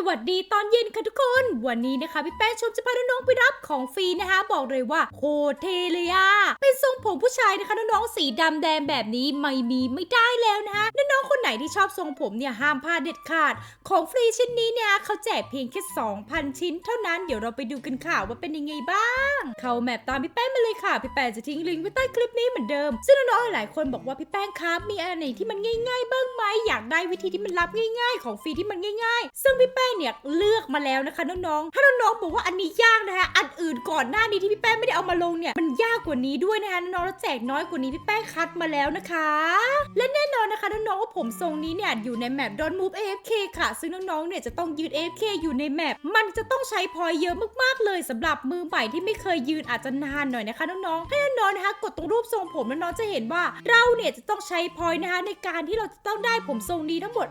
สวัสดีตอนเย็นค่ะทุกคน วันนี้นะคะพี่แป้งชมจะพาน้องๆไปรับของฟรีนะคะ บอกเลยว่าโคเทเลยอะเป็นทรงผมผู้ชายนะคะน้องๆสีดำแดงแบบนี้ไม่มีไม่ได้แล้วนะคะน้องๆคนไหนที่ชอบทรงผมเนี่ยห้ามพลาดเด็ดขาด ของฟรีชิ้นนี้เนี่ยเขาแจกเพียงแค่ 2,000 ชิ้น เท่านั้นเดี๋ยวเราไปดูกันค่ะว่าเป็นยังไงบ้าง เข้าแมปตามพี่แป้งมาเลยค่ะ พี่แป้งจะทิ้งลิงก์ไว้ใต้คลิปนี้เหมือนเดิม ซึ่งน้องๆหลายคนบอกว่าพี่แป้งครับมีอะไรที่มันง่าย ๆ บ้างไหมอยากได้วิธีที่มันรับง่าย ๆ ของฟรีที่มันง่าย ๆ ซึ่งพี่แป้งเนี่ยเลือกมาแล้วนะคะน้องๆถ้าน้องๆบอกว่าอันนี้ยากนะคะอันอื่นก่อนหน้านี้ที่พี่แป้งไม่ได้เอามาลงเนี่ยมันยากกว่านี้ด้วยนะคะน้องๆแล้วแจกน้อยกว่านี้พี่แป้งคัดมาแล้วนะคะ และแน่ คะน้องๆว่าผมทรงนี้เนี่ยอยู่ในแมป Don't Move AFK ค่ะ ซึ่งน้องๆเนี่ยจะต้องยืน AFK อยู่ในแมปมันจะต้องใช้พอยเยอะมากๆเลยสำหรับมือใหม่ที่ไม่เคยยืนอาจจะนานหน่อยนะคะน้องๆให้น้องๆนะคะกดตรงรูปทรงผมน้องๆจะเห็นว่าเราเนี่ยจะต้องใช้พอยนะคะในการที่เราจะต้องได้ผมทรงนี้ทั้งหมด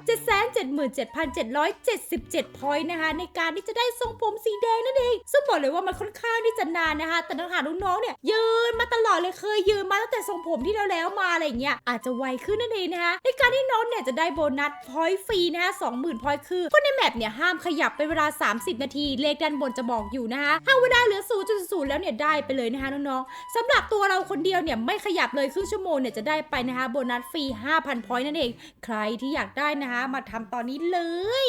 777,777พอยนะคะในการที่จะได้ทรงผมสีแดงนั่นเองซึ่งบอกเลยว่ามันค่อนข้างที่จะนานนะคะ แต่น้องๆน้องๆเนี่ยยืนมา อดเลยเคยยืนมาตั้งแต่ทรงผมที่เราแล้วมาอะไรอย่างเงี้ยอาจจะไวขึ้นนั่นเองนะคะในการที่น้องเนี่ยจะได้โบนัสพอยต์ฟรีนะคะ20,000พอยต์คือคนในแมปเนี่ยห้ามขยับเป็นเวลา 30 นาที เลขด้านบนจะบอกอยู่นะคะถ้าเวลาเหลือ0.0แล้วเนี่ยได้ไปเลยนะคะน้องๆสำหรับตัวเราคนเดียวเนี่ยไม่ขยับเลยครึ่งชั่วโมงเนี่ยจะได้ไปนะคะโบนัสฟรี5,000พอยต์นั่นเอง ใครที่อยากได้นะคะมาทำตอนนี้เลย